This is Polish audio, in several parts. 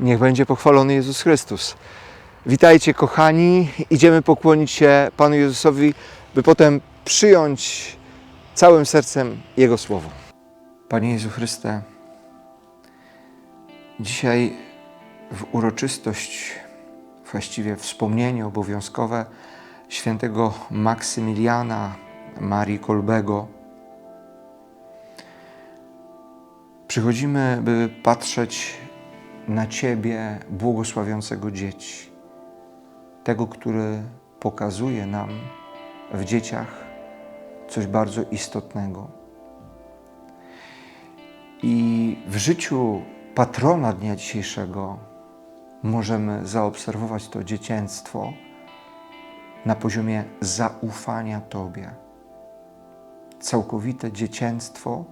Niech będzie pochwalony Jezus Chrystus. Witajcie, kochani. Idziemy pokłonić się Panu Jezusowi, by potem przyjąć całym sercem Jego słowo. Panie Jezu Chryste, dzisiaj w uroczystość, właściwie wspomnienie obowiązkowe świętego Maksymiliana Marii Kolbego, przychodzimy, by patrzeć na Ciebie, błogosławiącego dzieci, tego, który pokazuje nam w dzieciach coś bardzo istotnego. I w życiu patrona dnia dzisiejszego możemy zaobserwować to dzieciństwo na poziomie zaufania Tobie. Całkowite dzieciństwo,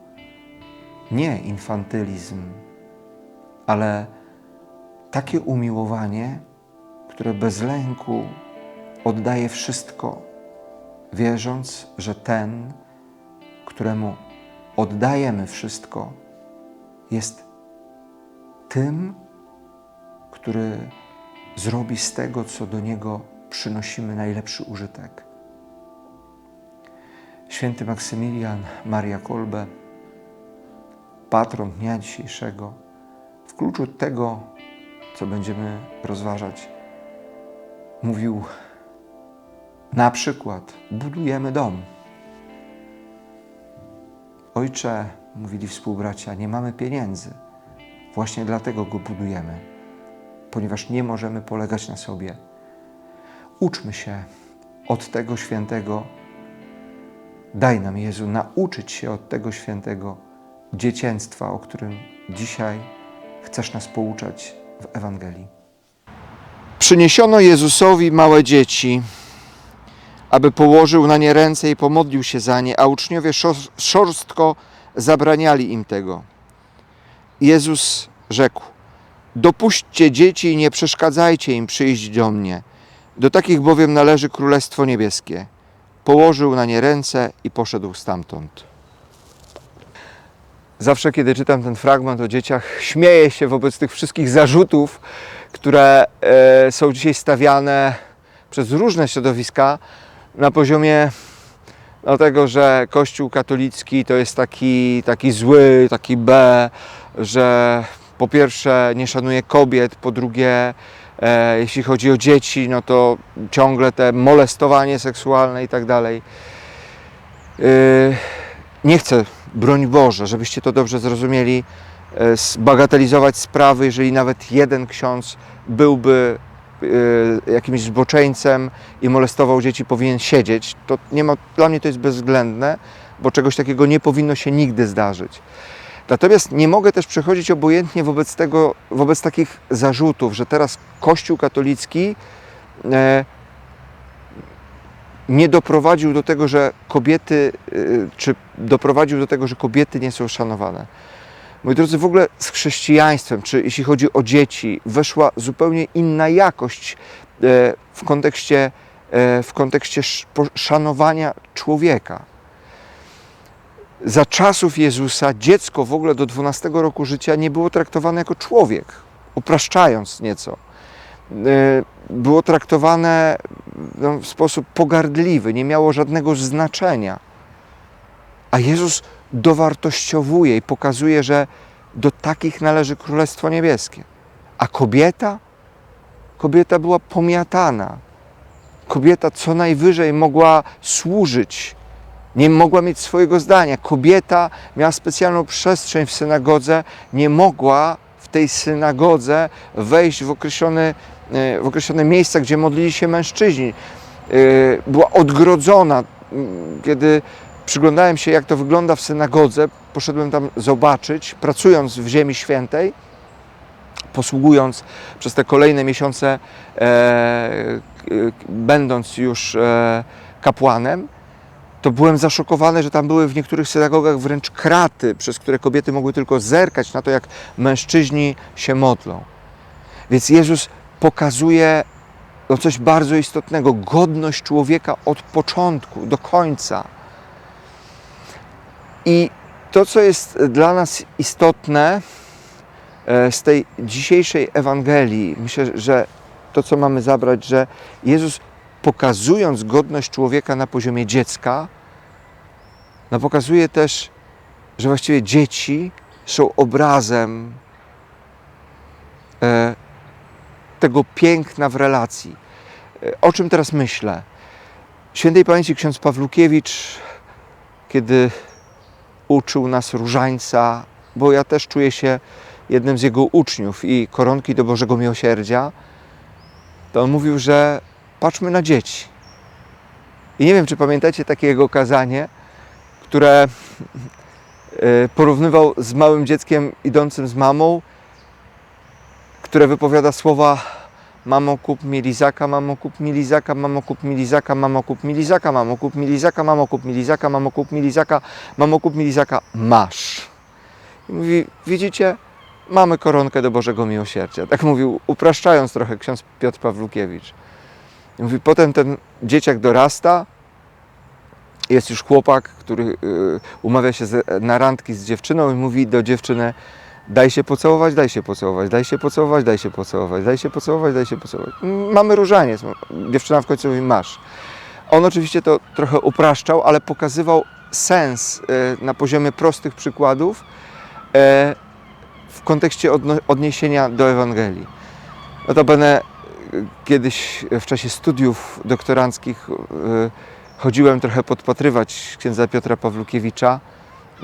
nie infantylizm, ale takie umiłowanie, które bez lęku oddaje wszystko, wierząc, że ten, któremu oddajemy wszystko, jest tym, który zrobi z tego, co do niego przynosimy, najlepszy użytek. Święty Maksymilian Maria Kolbe, patron dnia dzisiejszego, w kluczu tego, co będziemy rozważać, mówił na przykład: budujemy dom. Ojcze, mówili współbracia, nie mamy pieniędzy. Właśnie dlatego go budujemy, ponieważ nie możemy polegać na sobie. Uczmy się od tego świętego. Daj nam, Jezu, nauczyć się od tego świętego dzieciństwa, o którym dzisiaj chcesz nas pouczać w Ewangelii. Przyniesiono Jezusowi małe dzieci, aby położył na nie ręce i pomodlił się za nie, a uczniowie szor- szorstko zabraniali im tego. Jezus rzekł: Dopuśćcie dzieci i nie przeszkadzajcie im przyjść do mnie. Do takich bowiem należy Królestwo Niebieskie. Położył na nie ręce i poszedł stamtąd. Zawsze, kiedy czytam ten fragment o dzieciach, śmieję się wobec tych wszystkich zarzutów, które e, są dzisiaj stawiane przez różne środowiska na poziomie no, tego, że Kościół katolicki to jest taki, taki zły, taki B, że po pierwsze nie szanuje kobiet, po drugie, e, jeśli chodzi o dzieci, no to ciągle te molestowanie seksualne i tak dalej. Yy, Nie chcę, broń Boże, żebyście to dobrze zrozumieli, e, zbagatelizować sprawy, jeżeli nawet jeden ksiądz byłby e, jakimś zboczeńcem i molestował dzieci, powinien siedzieć. To nie ma, dla mnie to jest bezwzględne, bo czegoś takiego nie powinno się nigdy zdarzyć. Natomiast nie mogę też przechodzić obojętnie wobec tego, wobec takich zarzutów, że teraz Kościół katolicki e, nie doprowadził do tego, że kobiety, y, czy doprowadził do tego, że kobiety nie są szanowane. Moi drodzy, w ogóle z chrześcijaństwem, czy jeśli chodzi o dzieci, weszła zupełnie inna jakość e, w kontekście, e, w kontekście szanowania człowieka. Za czasów Jezusa dziecko w ogóle do 12 roku życia nie było traktowane jako człowiek, upraszczając nieco. E, Było traktowane no, w sposób pogardliwy, nie miało żadnego znaczenia. A Jezus dowartościowuje i pokazuje, że do takich należy Królestwo Niebieskie. A kobieta? Kobieta była pomiatana. Kobieta co najwyżej mogła służyć, nie mogła mieć swojego zdania. Kobieta miała specjalną przestrzeń w synagodze, nie mogła w tej synagodze wejść w określone, e, w określone miejsca, gdzie modlili się mężczyźni. E, Była odgrodzona. Kiedy przyglądałem się, jak to wygląda w synagodze, poszedłem tam zobaczyć, pracując w Ziemi Świętej, posługując przez te kolejne miesiące, e, e, będąc już e, kapłanem, to byłem zaszokowany, że tam były w niektórych synagogach wręcz kraty, przez które kobiety mogły tylko zerkać na to, jak mężczyźni się modlą. Więc Jezus pokazuje no, coś bardzo istotnego godność człowieka od początku do końca. I to, co jest dla nas istotne, e, z tej dzisiejszej Ewangelii, myślę, że to, co mamy zabrać, że Jezus pokazując godność człowieka na poziomie dziecka, no pokazuje też, że właściwie dzieci są obrazem e, tego piękna w relacji. E, O czym teraz myślę? Świętej pamięci ksiądz Pawlukiewicz, kiedy uczył nas różańca, bo ja też czuję się jednym z jego uczniów i koronki do Bożego Miłosierdzia, to on mówił, że patrzmy na dzieci. I nie wiem, czy pamiętacie takie jego kazanie, które e, porównywał z małym dzieckiem idącym z mamą, które wypowiada słowa Mamo kup mi lizaka, mamo kup mi lizaka, mamo kup mi lizaka, mamo kup mi lizaka, mamo kup mi lizaka, mamo kup mi lizaka, mamo kup mi lizaka, mamo kup mi lizaka, masz. I mówi, widzicie, mamy koronkę do Bożego Miłosierdzia. Tak mówił, upraszczając trochę ksiądz Piotr Pawlukiewicz. I mówi, potem ten dzieciak dorasta, jest już chłopak, który y, umawia się na randki z dziewczyną i mówi do dziewczyny, daj się pocałować, daj się pocałować, daj się pocałować, daj się pocałować, daj się pocałować, daj się pocałować. Mamy różaniec. Dziewczyna w końcu mówi, masz. On oczywiście to trochę upraszczał, ale pokazywał sens y, na poziomie prostych przykładów e, w kontekście odniesienia do Ewangelii. Notabene y, kiedyś w czasie studiów doktoranckich chodziłem trochę podpatrywać księdza Piotra Pawlukiewicza.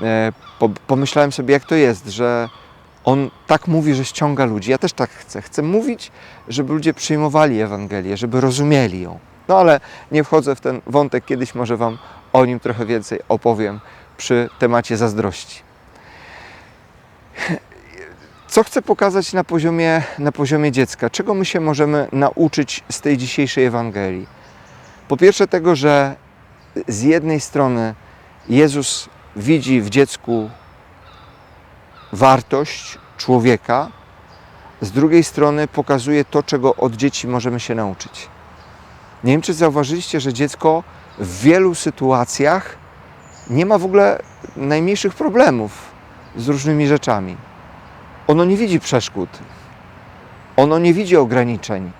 E, po- Pomyślałem sobie, jak to jest, że on tak mówi, że ściąga ludzi. Ja też tak chcę. Chcę mówić, żeby ludzie przyjmowali Ewangelię, żeby rozumieli ją. No ale nie wchodzę w ten wątek, kiedyś może Wam o nim trochę więcej opowiem przy temacie zazdrości. Co chcę pokazać na poziomie, na poziomie dziecka? Czego my się możemy nauczyć z tej dzisiejszej Ewangelii? Po pierwsze, tego, że z jednej strony Jezus widzi w dziecku wartość człowieka, z drugiej strony pokazuje to, czego od dzieci możemy się nauczyć. Nie wiem, czy zauważyliście, że dziecko w wielu sytuacjach nie ma w ogóle najmniejszych problemów z różnymi rzeczami. Ono nie widzi przeszkód, ono nie widzi ograniczeń.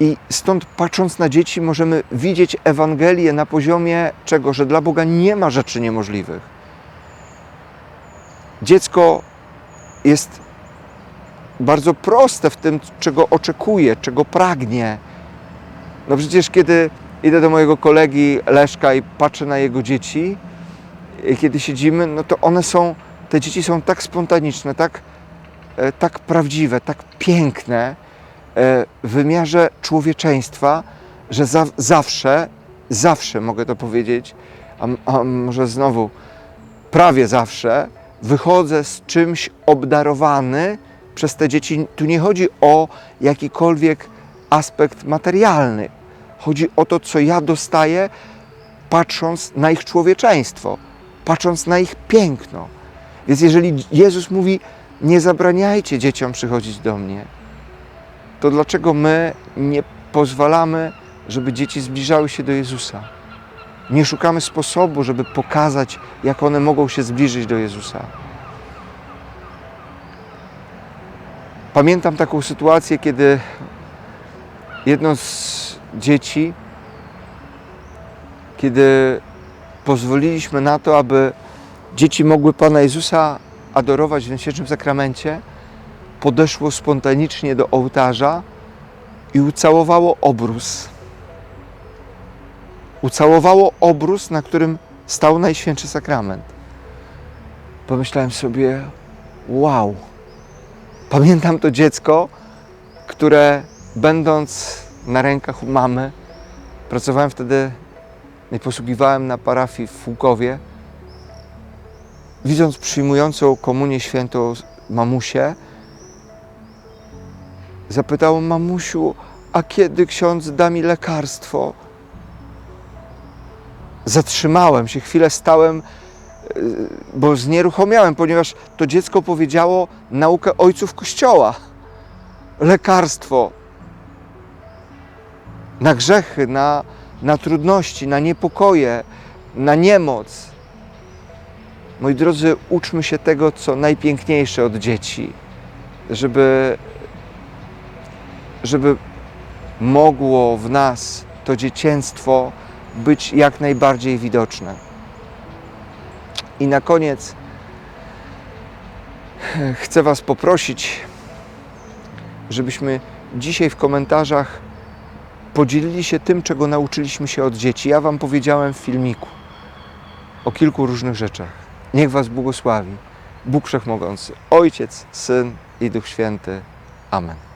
I stąd patrząc na dzieci, możemy widzieć Ewangelię na poziomie czego? Że dla Boga nie ma rzeczy niemożliwych. Dziecko jest bardzo proste w tym, czego oczekuje, czego pragnie. No przecież kiedy idę do mojego kolegi Leszka i patrzę na jego dzieci, i kiedy siedzimy, no to one są, te dzieci są tak spontaniczne, tak, e, tak prawdziwe, tak piękne e, w wymiarze człowieczeństwa, że za, zawsze, zawsze mogę to powiedzieć, a, a może znowu prawie zawsze wychodzę z czymś obdarowany przez te dzieci. Tu nie chodzi o jakikolwiek aspekt materialny. Chodzi o to, co ja dostaję, patrząc na ich człowieczeństwo, patrząc na ich piękno. Więc jeżeli Jezus mówi, nie zabraniajcie dzieciom przychodzić do mnie, to dlaczego my nie pozwalamy, żeby dzieci zbliżały się do Jezusa? Nie szukamy sposobu, żeby pokazać, jak one mogą się zbliżyć do Jezusa. Pamiętam taką sytuację, kiedy jedno z dzieci, kiedy pozwoliliśmy na to, aby dzieci mogły Pana Jezusa adorować w Najświętszym Sakramencie, podeszło spontanicznie do ołtarza i ucałowało obrus. Ucałowało obrus, na którym stał Najświętszy Sakrament. Pomyślałem sobie, wow, pamiętam to dziecko, które będąc na rękach u mamy, pracowałem wtedy i posługiwałem na parafii w Fułkowie, widząc przyjmującą komunię świętą mamusię, zapytał mamusiu, a kiedy ksiądz da mi lekarstwo? Zatrzymałem się, chwilę stałem, yy, bo znieruchomiałem, ponieważ to dziecko powiedziało naukę ojców Kościoła. Lekarstwo na grzechy, na, na trudności, na niepokoje, na niemoc. Moi drodzy, uczmy się tego, co najpiękniejsze od dzieci. żeby, żeby mogło w nas to dzieciństwo być jak najbardziej widoczne. I na koniec chcę Was poprosić, żebyśmy dzisiaj w komentarzach podzielili się tym, czego nauczyliśmy się od dzieci. Ja Wam powiedziałem w filmiku o kilku różnych rzeczach. Niech Was błogosławi Bóg Wszechmogący, Ojciec, Syn i Duch Święty. Amen.